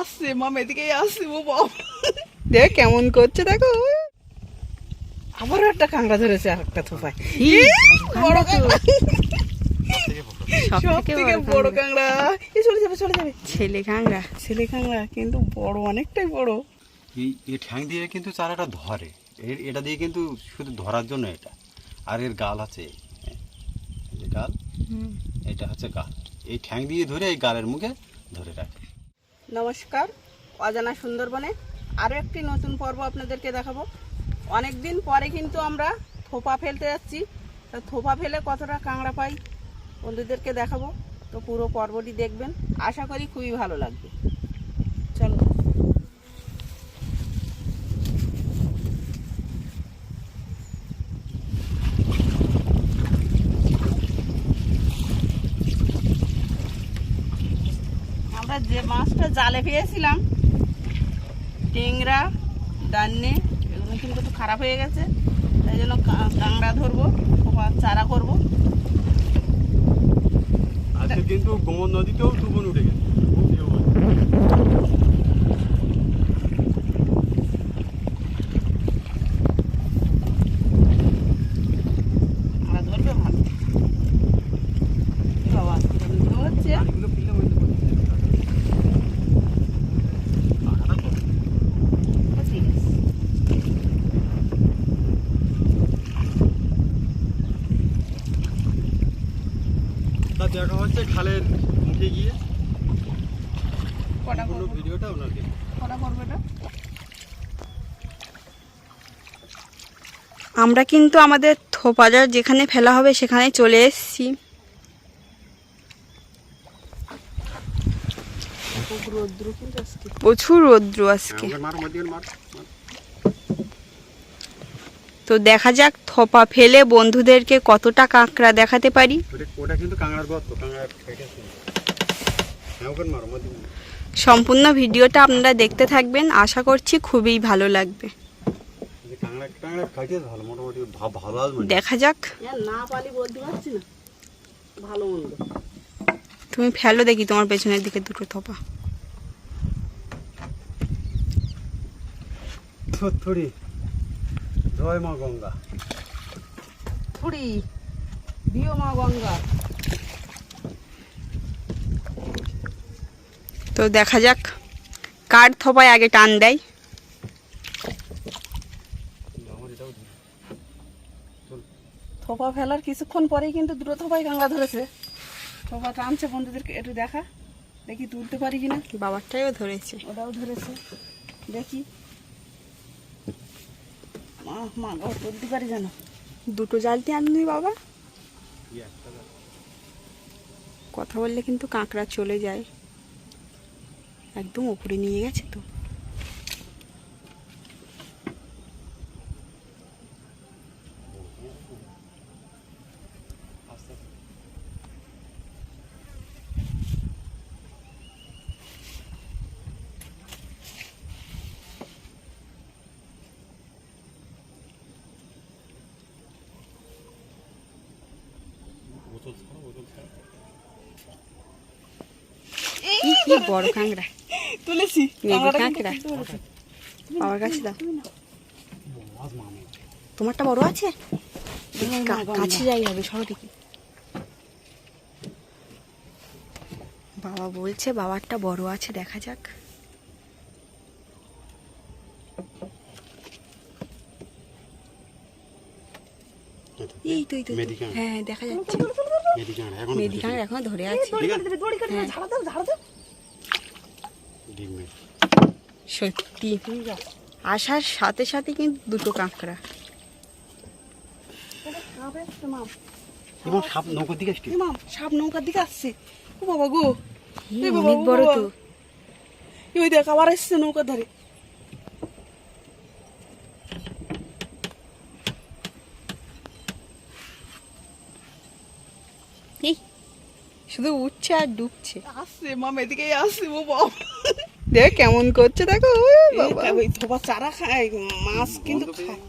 আসছে মাম এদিকেই আসছে ও বাবা। দেখ কেমন করছে দেখো। আবারও একটা কাঁকড়া ধরেছে আর একটা থোপায়। বড় কাঁকড়া সব থেকে বড় কাঁকড়া এ চলে যাবে চলে যাবে। ছেলে কাঁকড়া ছেলে কাঁকড়া কিন্তু বড় অনেকটাই বড়। এই এই ঠ্যাং দিয়ে কিন্তু চারাটা ধরে। এর এটা দিয়ে কিন্তু শুধু ধরার জন্য এটা। আর এর গাল আছে। গাল এটা হচ্ছে গাল। এই ঠ্যাং দিয়ে ধরে এই গালের মুখে ধরে রাখে। নমস্কার, অজানা সুন্দরবনে আরও একটি নতুন পর্ব আপনাদেরকে দেখাবো। অনেক দিন পরে কিন্তু আমরা থোপা ফেলতে যাচ্ছি। তা থোপা ফেলে কতটা কাঁকড়া পাই বন্ধুদেরকে দেখাবো। তো পুরো পর্বটি দেখবেন। আশা করি খুবই ভালো লাগবে চলো আমরা যে মাছটা জালে পেয়েছিলাম, টেংরা দান্নে এগুলো কিন্তু একটু খারাপ হয়ে গেছে, তাই জন্য কাঁকড়া ধরবো চারা করব। কিন্তু গোমর নদীতেও ডুবন উঠে গেছে আমরা ধরবে মাছ বাবা এরকম তো হচ্ছে তো ঠিক আছে তা দেখা হচ্ছে খালের মুখে গিয়ে। ভিডিওটা ওনাকে। আমরা কিন্তু আমাদের থোপাজার যেখানে ফেলা হবে সেখানে চলে এসেছি। প্রচুর রৌদ্র আজকে। তো দেখা যাক থোপা ফেলে বন্ধুদেরকে কতটা কাঁকড়া দেখাতে পারি। হ্যাঁ। সম্পূর্ণ ভিডিওটা আপনারা দেখতে থাকবেন আশা করছি খুবই ভালো লাগবে। দেখা যাক। তুমি ফেলো দেখি তোমার পেছনের দিকে দুটো থোপা। থরি জয় মা গঙ্গা। থুড়ি দিও মা গঙ্গা। তো দেখা যাক কার থোপায় আগে টান দেয়। থোপা ফেলার কিছুক্ষণ পরেই কিন্তু দুটো থোপাই কাঁকড়া ধরেছে। থোপা টানছে বন্ধুদেরকে একটু দেখা। দেখি তুলতে পারি কিনা। বাবারটাইও ধরেছে। ওটাও ধরেছে। দেখি। মা মা ও তুলতে পারি জানো দুটো জালতি আনলি বাবা। কথা বললে কিন্তু কাঁকড়া চলে যায়। একদম উপরে নিয়ে গেছে তো বোতল ছাড়া বোতল ছাড়া কি বড় কাঁকড়া। তুলেছি। কাঁকড়া। বাবার কাছে দাও। তোমারটা বড় আছে? কাছে যাই হবে সরো দেখি। বাবা বলছে বাবারটা বড় আছে দেখা যাক। এই তো এই তো। হ্যাঁ দেখা যাচ্ছে। কাঁকড়া এখন ধরে আছে। দড়ি কাটে দে, দড়ি কাটে দে। ঝাড়া দাও ঝাড়া দাও ডিম মেদি সত্যি। আসার সাথে সাথে কিন্তু দুটো কাঁকড়া। সাপ নৌকার দিকে আসছে? মাম সাপ নৌকার দিকে আসছে। ও বাবা গো। বড় তো। এই ওই দেখ আবার আসছে নৌকার ধারে। শুধু উঠছে আর ডুবছে। আসছে মাম এদিকেই আসছে ও বাবা। দেখ কেমন করছে দেখো বাবা। ওই ধোবা চারা খায় মাছ কিন্তু খায়।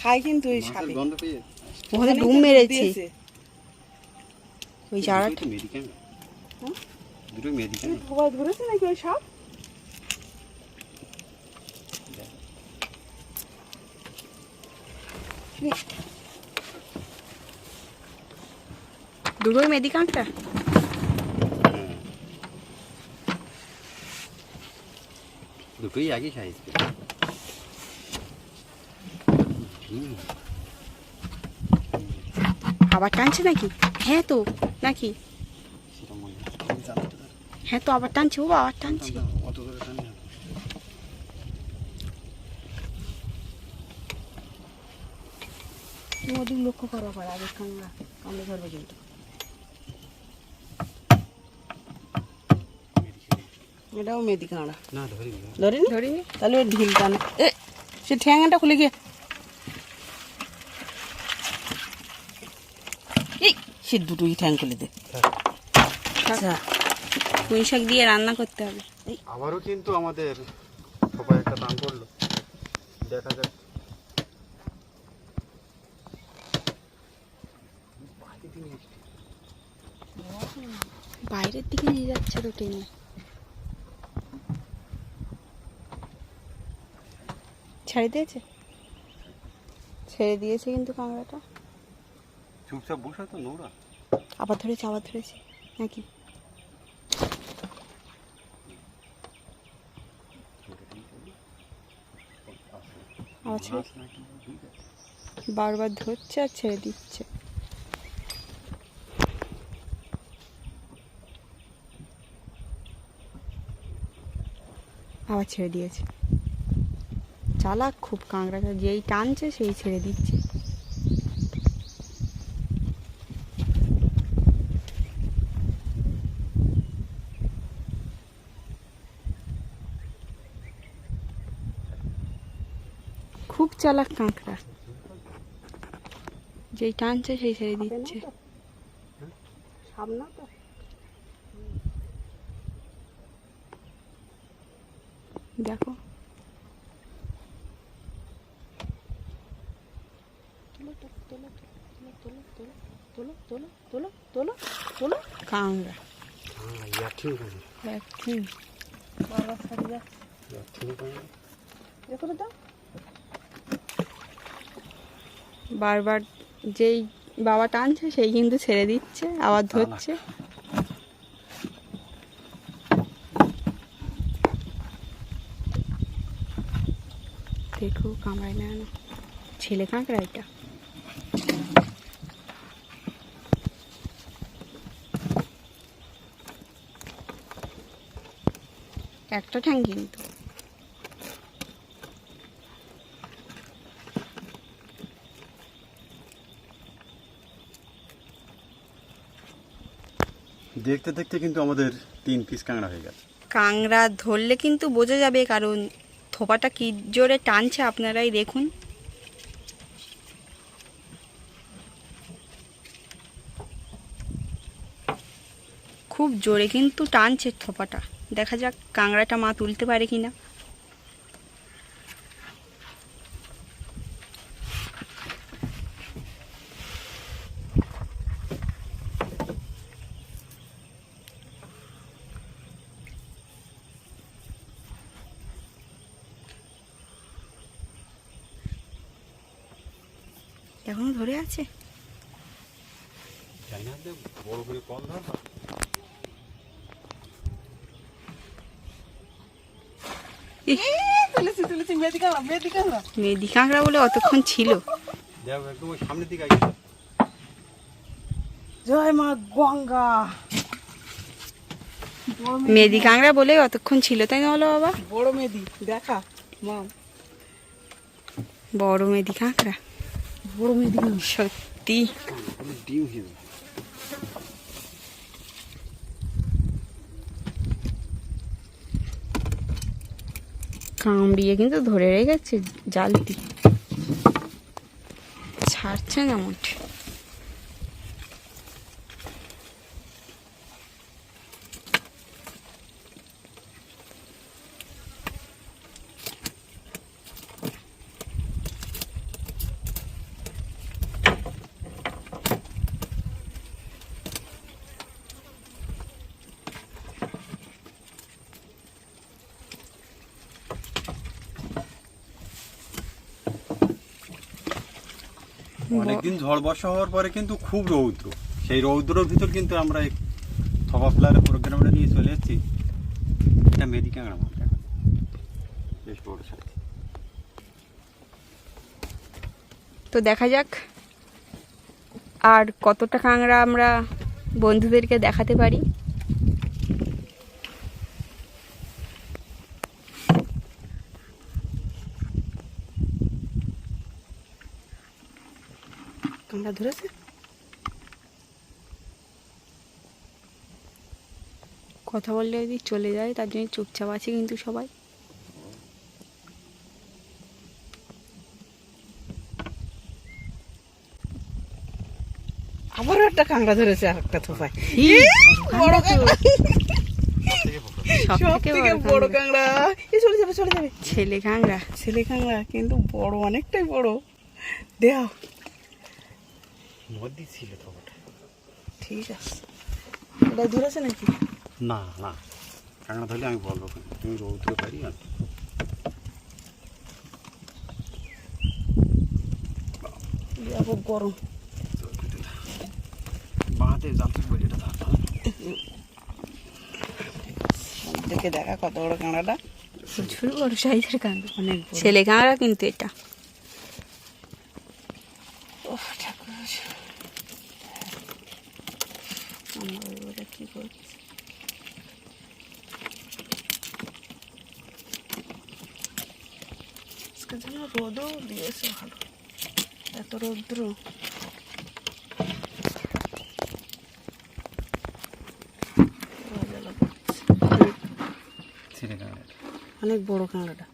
খায় কিন্তু ওই সাপে। ওখানে ডুব মেরেছে। ওই চারাটা। দুটো মেডিকেল ধোপা ধরেছে নাকি ওই সাপ? দুটোই মেডিকানটা দুটোই একই সাইজ আবার টানছে নাকি হ্যাঁ তো নাকি হয় তো আবার টানছে ও আবার টানছে লক্ষ্য করো পর আগে কাঁকড়া কামড়ে ধরবে কিন্তু এটাও মেদি কাঁড়া না ধরি না ধরিনি? ধরিনি? তাহলে ওই ঢিল টানে। এ সে ঠ্যাঙাটা খুলে গিয়ে। এই সে দুটোই ঠ্যাং খুলে দে। আচ্ছা পুঁই শাক দিয়ে রান্না করতে হবে। আবারও কিন্তু আমাদের সবাই একটা দাম করল। দেখা যাক। বাইরের দিকে নিয়ে যাচ্ছে তো টেনে ছেড়ে দিয়েছে? ছেড়ে দিয়েছে কিন্তু কাঁকড়াটা চুপচাপ বসে তো নোংরা? আবার ধরেছে আবার ধরেছে নাকি? আবার ছেড়ে বারবার ধরছে আর ছেড়ে দিচ্ছে। আবার ছেড়ে দিয়েছে। চালাক খুব কাঁকড়াটা যেই টানছে সেই ছেড়ে দিচ্ছে। খুব চালাক কাঁকড়া। যেই টানছে সেই ছেড়ে দিচ্ছে। সামনা তো? দেখো। তোলো তোলো তোলো তোলো তোলো তোলো তোলো তোলো হ্যাঁ ইয়া ইয়া বারবার যেই বাবা টানছে সেই কিন্তু ছেড়ে দিচ্ছে আবার ধরছে। দেখো কামড়ায় না না ছেলে কাঁকড়া এটা? একটা ঠ্যাং কিন্তু। দেখতে দেখতে কিন্তু আমাদের তিন পিস কাঁকড়া হয়ে গেল কাংড়া ধরলে কিন্তু বোঝা যাবে কারণ থোপাটা কি জোরে টানছে আপনারাই দেখুন। খুব জোরে কিন্তু টানছে থোপাটা। দেখা যাক কাংড়াটা মা তুলতে পারে কিনা। এখনও ধরে আছে? না বড় করে কল তুলেছি তুলেছি মেদি কাঁড়া মেদি কাঁড়া মেদি কাঁকড়া বলে অতক্ষণ ছিল। জয় মা গঙ্গা। বড় মেদি মেদি কাঁকড়া বলে অতক্ষণ ছিল তাই না বলো বাবা? বড় মেদি দেখা মা। বড় মেদি কাঁকড়া বড় মেদি সত্যি। ডিম কামড়িয়ে কিন্তু ধরে রেখেছে জালটি ছাড়ছে না মোটে। অনেকদিন ঝড় বর্ষা হওয়ার পরে কিন্তু খুব রৌদ্র। সেই রৌদ্রর ভিতর কিন্তু আমরা থপা ফ্লারের প্রোগ্রামটা নিয়ে চলে এসেছি। এটা মেদি কাঁকড়া মাছ বেশ বড় সাইজ তো দেখা যাক আর কতটা কাঁকড়া আমরা বন্ধুদেরকে দেখাতে পারি। কামড়া ধরেছে? কথা বললে যদি চলে যায় তার জন্য চুপচাপ আছে কিন্তু সবাই। আবারও একটা কাঁকড়া ধরেছে আর একটা থোপায়। বড় কাঁকড়া। সব সব থেকে থেকে বড় কাঁকড়া। এ চলে যাবে চলে যাবে। ছেলে কাঁকড়া। ছেলে কাঁকড়া কিন্তু বড় অনেকটাই বড়। দেও নদী ছিল থপাটা ঠিক আছে। এটা ধরেছে নাকি? না না। কাঁকড়া ধরলে আমি বলব তুমি রৌদ্র পারি ব্যাপক গরম। বাঁধে জানতে বলি এটা দেখে দেখা কত বড় কাঁকড়াটা। প্রচুর বড় সাইজের কাঁকড়া অনেক ছেলে কাঁকড়া কিন্তু এটা ওহ, ঠাকুর। আমার এবারে কি করছি আজকে যেন রোদও দিয়েছে ভালো এত রৌদ্র। অনেক বড় কাঁকড়াটা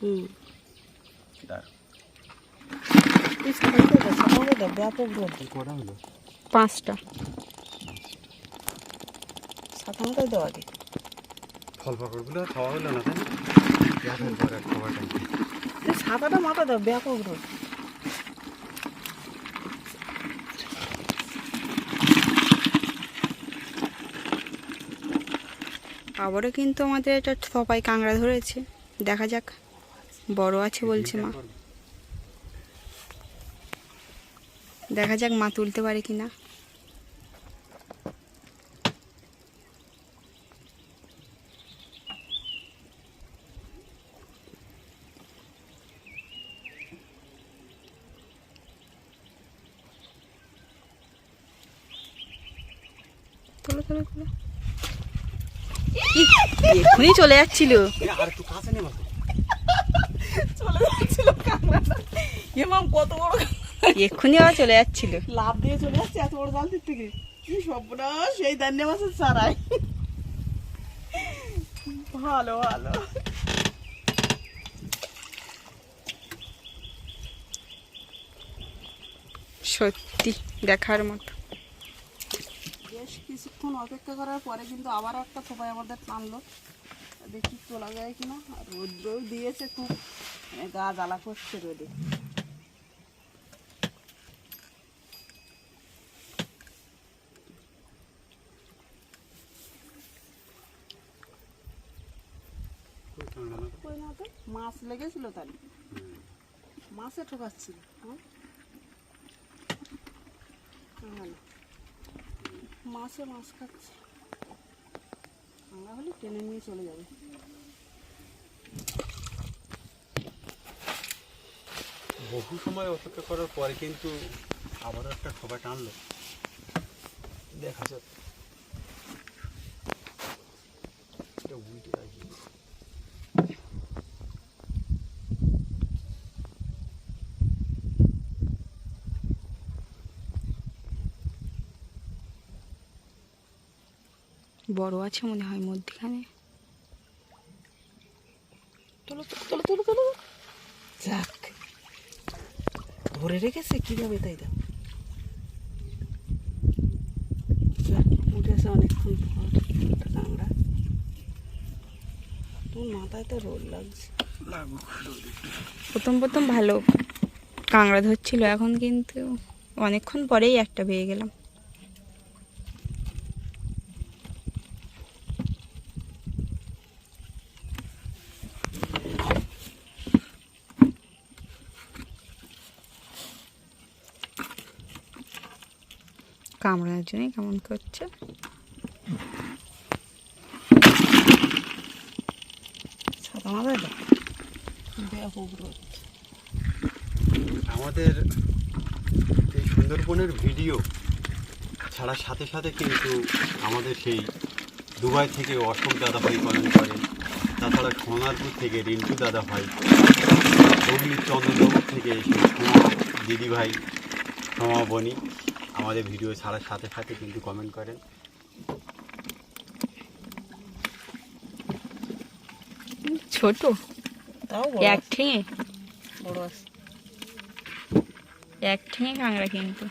হুম। পাঁচটা। সাধারণত দেওয়া আগে। ফল পাকড়গুলো খাওয়া হলো না তাই পরে সাদাটা মাথা দাও, ব্যাপক রোদ। আবারও কিন্তু আমাদের এটা সবাই কাঁকড়া ধরেছে। দেখা যাক, বড় আছে বলছে মা। দেখা যাক মা তুলতে পারে কি না তোলো তোলো তোলো ইহ, এক্ষুনি চলে যাচ্ছিল আর একটু কাছে নেই মাত্র চলে যাচ্ছিল কাঁকড়াটা এ মাম কত বড় কাঁকড়া। এক্ষুনি আবার চলে যাচ্ছিল। লাভ দিয়ে চলে যাচ্ছে এত বড় জালতির থেকে। কি সর্বনাশ সেই দান্নে মাছের সারাই ভালো ভালো। সত্যি দেখার মতো। বেশ কিছুক্ষণ অপেক্ষা করার পরে কিন্তু আবার একটা সবাই আমাদের টানলো। দেখি তোলা যায় কিনা। আর রৌদ্রও দিয়েছে খুব। গা জ্বালা করছে রোদে। মাছ লেগেছিল তার। মাছে ঠোকাচ্ছিল। হ্যাঁ। মাছে মাছ খাচ্ছে। আমরা হলে টেনে নিয়ে চলে যাবে। বহু সময় অপেক্ষা করার পরে কিন্তু আবারও একটা খোবা টানলো দেখা যাক এটা উল্টে রাখি বড় আছে মনে হয় মধ্যখানে। তোলো তোলো তোলো তোলো যাক। ধরে রেখেছে কীভাবে তাই দাও যাক উঠেছে অনেকক্ষণ পর একটা কাঁকড়া। তোর মাথায় তো রোল লাগছে। প্রথম প্রথম ভালো কাঁকড়া ধরছিল এখন কিন্তু অনেকক্ষণ পরেই একটা পেয়ে গেলাম। কামড়ানোর জন্যই কেমন করছে? রোদ। আমাদের এই সুন্দরবনের ভিডিও ছাড়ার সাথে সাথে কিন্তু আমাদের সেই দুবাই থেকে অশোক দাদা ভাই পালন করে তাছাড়া সোনারপুর থেকে রিন্টু দাদা ভাই হুগলির চন্দ্রনগর থেকে সেই সোমা দিদি ভাই সোমা বনি। আমাদের ভিডিও ছাড়ার সাথে সাথে কিন্তু কমেন্ট করেন। ছোট? এক ঠেঙে? এক ঠেঙে কাঁকড়া কিন্তু।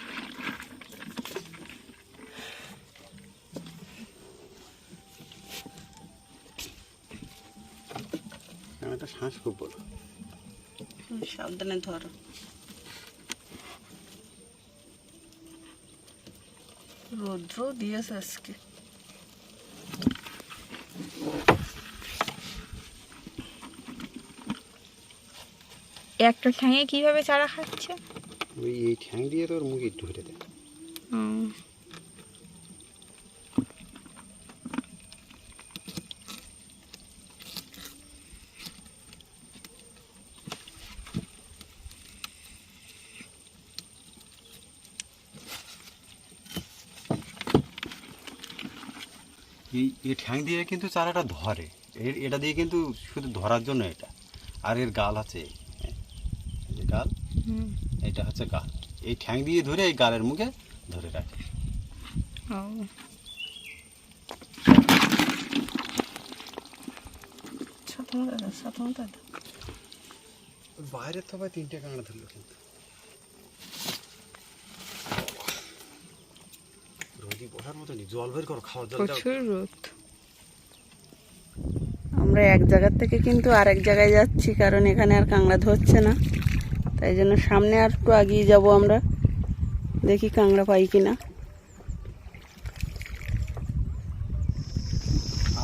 শ্বাস খুব বড় সাবধানে ধরো। রৌদ্র দিয়েছে আজকে। একটা ঠ্যাঙে কীভাবে চারা খাচ্ছে? ওই এই ঠ্যাং দিয়ে তোর মুখে ঢুকে দেয় এই এই ঠ্যাং দিয়ে কিন্তু চারাটা ধরে। এর এটা দিয়ে কিন্তু শুধু ধরার জন্য এটা। আর এর গাল আছে গাল এটা হচ্ছে গাল। এই ঠ্যাং দিয়ে ধরে এই গালের মুখে ধরে রাখে। বাইরে তো ভাই তিনটে কাঁড়া ধরলো কিন্তু। রোদি মতো নি জল বের করো খাওয়ার জল প্রচুর রোদ। আমরা এক জায়গার থেকে কিন্তু আরেক জায়গায় যাচ্ছি কারণ এখানে আর কাংড়া ধরছে না। তাই জন্য সামনে আর একটু আগিয়ে যাব আমরা দেখি কাংড়া পাই কিনা।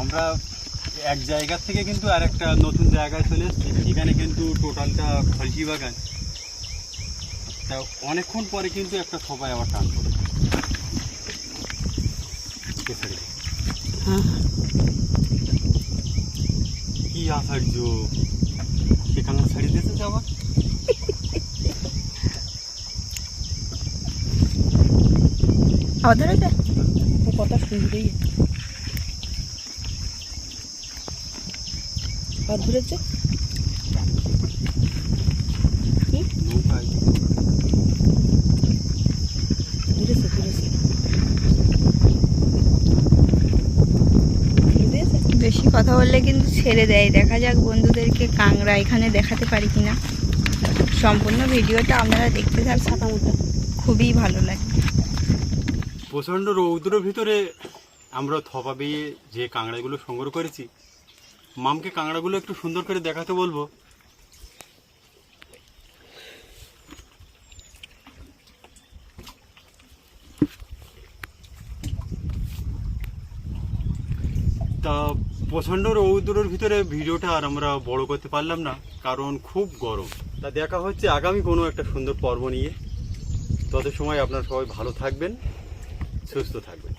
আমরা এক জায়গা থেকে কিন্তু আর একটা নতুন জায়গায় চলে এসেছি সেখানে কিন্তু টোটালটা ফলসি বাগান। তা অনেকক্ষণ পরে কিন্তু একটা থোপায় আবার টান পড়ে কেসারি হ্যাঁ কি আশ্চর্য সে কান্না ছাড়িয়ে দিয়েছে যে আবার আবার ধরেছে ও কথা শুনবেই আর ধরেছে নৌকায় ধরেছে ধরেছে দিয়েছে বেশি কথা বললে কিন্তু ছেড়ে দেয়। দেখা যাক বন্ধুদেরকে কাংড়া এখানে দেখাতে পারি কিনা। সম্পূর্ণ ভিডিওটা আপনারা দেখতে ছাতা মাথা খুবই ভালো লাগে। প্রচণ্ড রৌদ্রের ভিতরে আমরা থপা বেয়ে যে কাঁকড়াগুলো সংগ্রহ করেছি, মামকে কাঁকড়াগুলো একটু সুন্দর করে দেখাতে বলব। তা প্রচণ্ড রৌদ্রের ভিতরে ভিডিওটা আর আমরা বড় করতে পারলাম না, কারণ খুব গরম। তা দেখা হচ্ছে আগামী কোনো একটা সুন্দর পর্ব নিয়ে। তত সময় আপনার সবাই ভালো থাকবেন, সুস্থ থাকবেন।